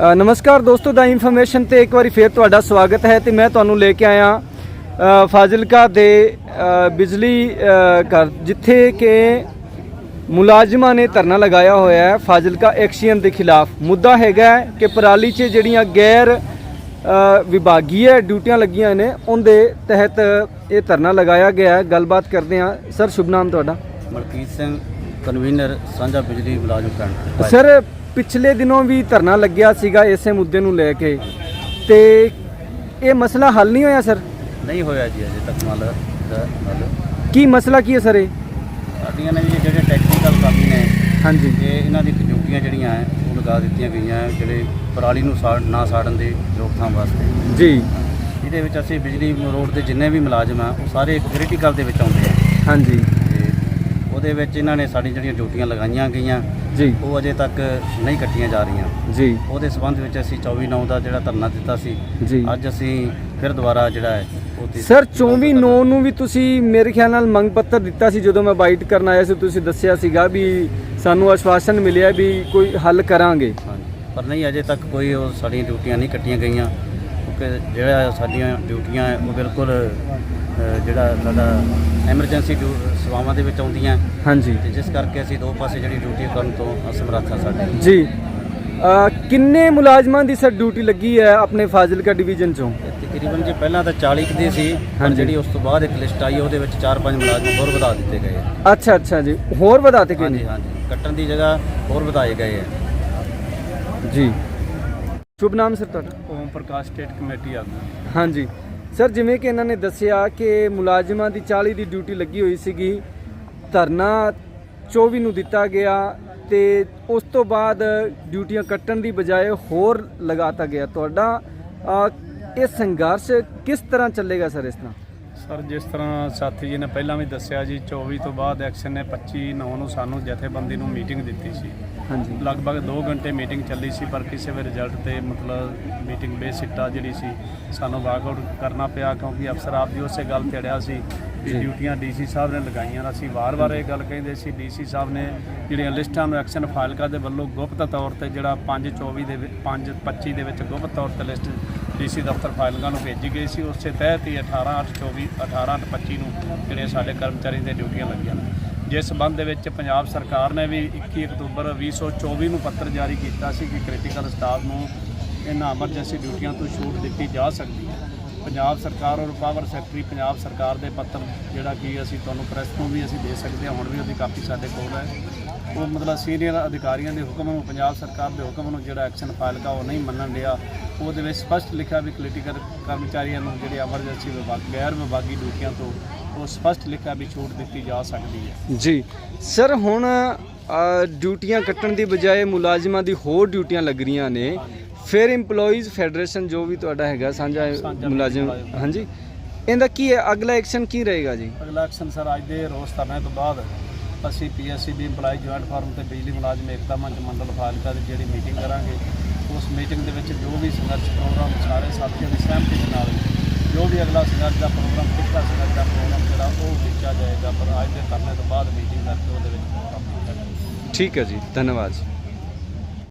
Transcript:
ਨਮਸਕਾਰ ਦੋਸਤੋ ਦਾ ਇਨਫੋਰਮੇਸ਼ਨ ਤੇ ਇੱਕ ਵਾਰੀ ਫੇਰ ਤੁਹਾਡਾ ਸਵਾਗਤ ਹੈ ਤੇ ਮੈਂ ਤੁਹਾਨੂੰ ਲੈ ਕੇ ਆਇਆ ਫਾਜ਼ਿਲਕਾ ਦੇ ਬਿਜਲੀ ਘਰ ਜਿੱਥੇ ਕਿ ਮੁਲਾਜ਼ਮਾਂ ਨੇ ਧਰਨਾ ਲਗਾਇਆ ਹੋਇਆ ਹੈ ਫਾਜ਼ਿਲਕਾ ਐਕਸੀਅਨ ਦੇ ਖਿਲਾਫ। ਮੁੱਦਾ ਹੈਗਾ ਹੈ ਕਿ ਪਰਾਲੀ 'ਚ ਜਿਹੜੀਆਂ ਗੈਰ ਅ, ਵਿਭਾਗੀय ਡਿਊਟੀਆਂ ਲੱਗੀਆਂ ਨੇ ਉਹਦੇ ਤਹਿਤ ਇਹ ਧਰਨਾ ਲਗਾਇਆ ਗਿਆ ਹੈ। ਗੱਲਬਾਤ ਕਰਦੇ ਹਾਂ। ਸਰ ਸ਼ੁਭ ਨਾਮ ਤੁਹਾਡਾ? ਮਲਕੀਤ ਸਿੰਘ ਕਨਵੀਨਰ ਸਾਂਝਾ ਬਿਜਲੀ ਮੁਲਾਜ਼ਮ ਫਰੰਟ ਸਰ ਪਿਛਲੇ ਦਿਨੋਂ ਵੀ ਧਰਨਾ ਲੱਗਿਆ ਸੀਗਾ ਇਸੇ ਮੁੱਦੇ ਨੂੰ ਲੈ ਕੇ। ਤੇ ਇਹ ਮਸਲਾ ਹੱਲ ਨਹੀਂ ਹੋਇਆ ਸਰ? ਨਹੀਂ ਹੋਇਆ ਜੀ ਅਜੇ ਤੱਕ ਹੱਲ। ਕੀ ਮਸਲਾ ਕੀ ਹੈ ਸਰ ਇਹ? ਸਾਡੀਆਂ ਨੇ ਜੀ ਜਿਹੜੇ ਟੈਕਨੀਕਲ ਕਾਪੀ ਨੇ ਹਾਂਜੀ। ਇਹ ਇਹਨਾਂ ਦੀ ਡਿਊਟੀਆਂ ਜਿਹੜੀਆਂ ਹੈ ਉਹ ਲਗਾ ਦਿੱਤੀਆਂ ਗਈਆਂ ਹੈ, ਜਿਹੜੇ ਪਰਾਲੀ ਨੂੰ ਸਾੜ ਨਾ ਸਾੜਨ ਦੀ ਰੋਕਥਾਮ ਵਾਸਤੇ। ਜੀ। ਇਹਦੇ ਵਿੱਚ ਅਸੀਂ ਬਿਜਲੀ ਰੋਡ ਦੇ ਜਿੰਨੇ ਵੀ ਮੁਲਾਜ਼ਮ ਆ ਉਹ ਸਾਰੇ ਕ੍ਰਿਟੀਕਲ ਦੇ ਵਿੱਚ ਆਉਂਦੇ ਆ। ਹਾਂਜੀ। ਉਹਦੇ ਵਿੱਚ ਇਹਨਾਂ ਨੇ ਸਾਡੀਆਂ ਜਿਹੜੀਆਂ ਡਿਊਟੀਆਂ ਲਗਾਈਆਂ ਗਈਆਂ ਜੀ। ਉਹ ਅਜੇ ਤੱਕ ਨਹੀਂ ਕੱਟੀਆਂ ਜਾ ਰਹੀਆਂ। ਜੀ। ਉਹਦੇ ਸਬੰਧ ਵਿੱਚ ਅਸੀਂ 24 9 ਦਾ ਜਿਹੜਾ ਧਰਨਾ ਦਿੱਤਾ ਸੀ ਜੀ। ਅੱਜ ਅਸੀਂ ਫਿਰ ਦੁਬਾਰਾ ਜਿਹੜਾ ਹੈ ਸਰ 24 9 ਨੂੰ ਵੀ ਤੁਸੀਂ ਮੇਰੇ ਖਿਆਲ ਨਾਲ ਮੰਗ ਪੱਤਰ ਦਿੱਤਾ ਸੀ ਜਦੋਂ ਮੈਂ ਬਾਈਟ ਕਰਨ ਆਇਆ ਸੀ ਤੁਸੀਂ ਦੱਸਿਆ ਸੀਗਾ ਵੀ ਸਾਨੂੰ ਆਸ਼ਵਾਸਨ ਮਿਲਿਆ ਵੀ ਕੋਈ ਹੱਲ ਕਰਾਂਗੇ। ਪਰ ਨਹੀਂ ਅਜੇ ਤੱਕ ਕੋਈ ਉਹ ਸਾਡੀਆਂ ਡਿਊਟੀਆਂ ਨਹੀਂ ਕੱਟੀਆਂ ਗਈਆਂ ਕਿਉਂਕਿ ਜਿਹੜਾ ਸਾਡੀਆਂ ਡਿਊਟੀਆਂ ਉਹ ਬਿਲਕੁਲ ਜਿਹੜਾ ਸਾਡਾ ਐਮਰਜੈਂਸੀ ਸੇਵਾਵਾਂ ਦੇ ਵਿੱਚ ਆਉਂਦੀਆਂ। ਹਾਂਜੀ। ਤੇ ਜਿਸ ਕਰਕੇ ਅਸੀਂ ਦੋ ਪਾਸੇ ਜਿਹੜੀ ਡਿਊਟੀ ਕਰਨ ਤੋਂ ਅਸਮਰੱਥ ਹਾਂ ਸਾਡੀ। ਜੀ। ਕਿੰਨੇ ਮੁਲਾਜ਼ਮਾਂ ਦੀ ਸਰ ਡਿਊਟੀ ਲੱਗੀ ਹੈ ਆਪਣੇ ਫਾਜ਼ਿਲਕਾ ਡਿਵੀਜ਼ਨ ਚੋਂ? ਤਕਰੀਬਨ ਜੀ ਪਹਿਲਾਂ ਤਾਂ 40 ਕੁ ਦੀ ਸੀ ਪਰ। ਜਿਹੜੀ ਉਸ ਤੋਂ ਬਾਅਦ ਇੱਕ ਲਿਸਟ ਆਈ ਉਹਦੇ ਵਿੱਚ 4-5 ਮੁਲਾਜ਼ਮ ਹੋਰ ਵਧਾ ਦਿੱਤੇ ਗਏ। ਆ। ਅੱਛਾ ਅੱਛਾ ਜੀ। ਹੋਰ ਵਧਾਤੇ ਕਿ ਹਾਂਜੀ ਹਾਂਜੀ। ਕੱਟਣ ਦੀ ਜਗ੍ਹਾ ਹੋਰ ਵਧਾਏ ਗਏ ਆ। ਜੀ। ਸ਼ੁਭ ਨਾਮ ਸਰ ਤੁਹਾਡਾ? ਓਮ ਪ੍ਰਕਾਸ਼ ਸਟੇਟ ਕਮੇਟੀ ਆਗੂ ਹਾਂਜੀ। ਸਰ, ਜਿਵੇਂ ਕਿ ਇਹਨਾਂ ਨੇ ਦੱਸਿਆ ਕਿ ਮੁਲਾਜ਼ਮਾਂ ਦੀ 40 ਦੀ ਡਿਊਟੀ ਲੱਗੀ ਹੋਈ ਸੀਗੀ, ਧਰਨਾ 24 ਨੂੰ ਦਿੱਤਾ ਗਿਆ ਤੇ ਉਸ ਤੋਂ ਬਾਅਦ ਡਿਊਟੀਆਂ ਕੱਟਣ ਦੀ ਬਜਾਏ ਹੋਰ ਲਗਾਤਾ ਗਿਆ। ਤੁਹਾਡਾ ਇਹ ਸੰਘਰਸ਼ ਕਿਸ ਤਰ੍ਹਾਂ ਚੱਲੇਗਾ ਸਰ ਇਸ ਤਰ੍ਹਾਂ? ਸਰ, ਜਿਸ ਤਰ੍ਹਾਂ ਸਾਥੀ ਜੀ ਨੇ ਪਹਿਲਾਂ ਵੀ ਦੱਸਿਆ ਜੀ 24 ਤੋਂ ਬਾਅਦ ਐਕਸ਼ਨ ਨੇ 25 9 ਨੂੰ ਸਾਨੂੰ ਜਥੇਬੰਦੀ ਨੂੰ ਮੀਟਿੰਗ ਦਿੱਤੀ ਸੀ। ਹਾਂਜੀ। ਲਗਭਗ 2 ਘੰਟੇ ਮੀਟਿੰਗ ਚੱਲੀ ਸੀ ਪਰ ਕਿਸੇ ਵੀ ਰਿਜ਼ਲਟ ਤੇ ਮਤਲਬ ਮੀਟਿੰਗ ਬੇਸਿੱਟਾ ਜਿਹੜੀ ਸੀ ਸਾਨੂੰ ਵਾਕਆਊਟ ਕਰਨਾ ਪਿਆ ਕਿਉਂਕਿ ਅਫਸਰ ਆਪ ਜੀ ਉਸੇ ਗੱਲ ਤੇ ਅੜਿਆ ਸੀ ਵੀ। ਡਿਊਟੀਆਂ ਡੀਸੀ ਸਾਹਿਬ ਨੇ ਲਗਾਈਆਂ ਅਸੀਂ ਵਾਰ-ਵਾਰ ਇਹ ਗੱਲ ਕਹਿੰਦੇ ਸੀ ਡੀਸੀ ਸਾਹਿਬ ਨੇ ਜਿਹੜੀਆਂ ਲਿਸਟਾਂ ਨੂੰ ਐਕਸ਼ਨ ਫਾਈਲ ਦੇ ਵੱਲੋਂ ਗੁਪਤ ਤੌਰ ਤੇ ਜਿਹੜਾ 524 ਦੇ 525 ਦੇ ਵਿੱਚ ਗੁਪਤ ਤੌਰ ਤੇ ਲਿਸਟ ਡੀਸੀ ਦਫ਼ਤਰ ਫਾਈਲਾਂ ਨੂੰ ਭੇਜੀ ਗਈ ਸੀ ਉਸੇ ਤਹਿਤ ਹੀ 18 824 18 25 ਨੂੰ ਜਿਹੜੇ ਸਾਡੇ ਕਰਮਚਾਰੀ ਦੇ ਡਿਊਟੀਆਂ ਲੱਗੀਆਂ ਨੇ। ਜਿਸ ਸੰਬੰਧ ਦੇ ਵਿੱਚ ਪੰਜਾਬ ਸਰਕਾਰ ਨੇ ਵੀ 21 ਅਕਤੂਬਰ 2024 ਨੂੰ ਪੱਤਰ ਜਾਰੀ ਕੀਤਾ ਸੀ ਕਿ ਕ੍ਰਿਟੀਕਲ ਸਟਾਫ ਨੂੰ ਇਹਨਾਂ ਐਮਰਜੈਂਸੀ ਡਿਊਟੀਆਂ ਤੋਂ ਛੂਟ ਦਿੱਤੀ ਜਾ ਸਕਦੀ ਹੈ। ਪੰਜਾਬ ਸਰਕਾਰ ਔਰ ਪਾਵਰ ਸੈਕਟਰੀ ਪੰਜਾਬ ਸਰਕਾਰ ਦੇ ਪੱਤਰ ਜਿਹੜਾ ਕਿ ਅਸੀਂ ਤੁਹਾਨੂੰ ਪ੍ਰੈਸ ਤੋਂ ਵੀ ਅਸੀਂ ਦੇ ਸਕਦੇ ਹਾਂ, ਹੁਣ ਵੀ ਉਹਦੀ ਕਾਪੀ ਸਾਡੇ ਕੋਲ ਹੈ। ਉਹ ਮਤਲਬ ਸੀਨੀਅਰ ਅਧਿਕਾਰੀਆਂ ਦੇ ਹੁਕਮ ਨੂੰ, ਪੰਜਾਬ ਸਰਕਾਰ ਦੇ ਹੁਕਮ ਨੂੰ ਜਿਹੜਾ ਐਕਸ਼ਨ ਫਾਈਲ ਕਾ ਉਹ ਨਹੀਂ ਮੰਨਣ ਲਿਆ ਉਹਦੇ ਵਿੱਚ ਸਪਸ਼ਟ ਲਿਖਿਆ ਵੀ ਕ੍ਰਿਟੀਕਲ ਕਰਮਚਾਰੀਆਂ ਨੂੰ ਜਿਹੜੇ ਐਮਰਜੈਂਸੀ ਵਿਭਾਗ, ਗੈਰ ਵਿਭਾਗੀ ਡਿਊਟੀਆਂ ਤੋਂ ਉਹ ਸਪਸ਼ਟ ਲਿਖਿਆ ਵੀ ਛੂਟ ਦਿੱਤੀ ਜਾ ਸਕਦੀ ਹੈ। ਜੀ। ਸਰ ਹੁਣ ਅ, ਡਿਊਟੀਆਂ ਕੱਟਣ ਦੀ ਬਜਾਏ ਮੁਲਾਜ਼ਮਾਂ ਦੀ ਹੋਰ ਡਿਊਟੀਆਂ ਲੱਗ ਰਹੀਆਂ ਨੇ। ਫਿਰ EMPLOYEES ਫੈਡਰੇਸ਼ਨ ਜੋ ਵੀ ਤੁਹਾਡਾ ਹੈਗਾ ਸਾਂਝਾ ਸਾਂਝਾ ਮੁਲਾਜ਼ਮ ਮੁਲਾਜ਼ਮ। ਹਾਂਜੀ। ਇਹਦਾ ਕੀ ਹੈ? ਅਗਲਾ ਐਕਸ਼ਨ ਕੀ ਰਹੇਗਾ ਜੀ? ਅਗਲਾ ਐਕਸ਼ਨ ਸਰ ਅੱਜ ਦੇ ਰੋਸ ਧਰਨੇ ਤੋਂ ਬਾਅਦ ਅਸੀਂ ਪੀਐਸਸੀਬੀ EMPLOYE ਜੁਆਇੰਟ ਫਾਰਮ ਤੇ ਬਿਜਲੀ ਮੁਲਾਜ਼ਮ ਏਕਤਾ ਮੰਚ ਮੰਡਲ ਫਾਜ਼ਿਲਕਾ ਦੀ ਜਿਹੜੀ ਮੀਟਿੰਗ ਕਰਾਂਗੇ ਉਸ ਮੀਟਿੰਗ ਦੇ ਵਿੱਚ ਜੋ ਵੀ ਸੰਘਰਸ਼ ਪ੍ਰੋਗਰਾਮ ਸਾਰੇ ਸਾਥੀਆਂ ਦੀ ਸਹਿਮਤੀ ਦੇ ਨਾਲ ਜੋ ਵੀ ਅਗਲਾ ਸੰਘਰਸ਼ ਦਾ ਪ੍ਰੋਗਰਾਮ ਕਿਹੜਾ ਸੰਘਰਸ਼ ਦਾ ਪ੍ਰੋਗਰਾਮ ਜਿਹੜਾ ਉਹ ਲਿਖਿਆ ਜਾਏਗਾ, ਪਰ ਅੱਜ ਦੇ ਧਰਨੇ ਤੋਂ ਬਾਅਦ ਮੀਟਿੰਗ ਕਰਕੇ ਉਹਦੇ ਵਿੱਚ ਕੰਮ ਕੀਤਾ ਠੀਕ ਹੈ ਜੀ, ਧੰਨਵਾਦ ਜੀ।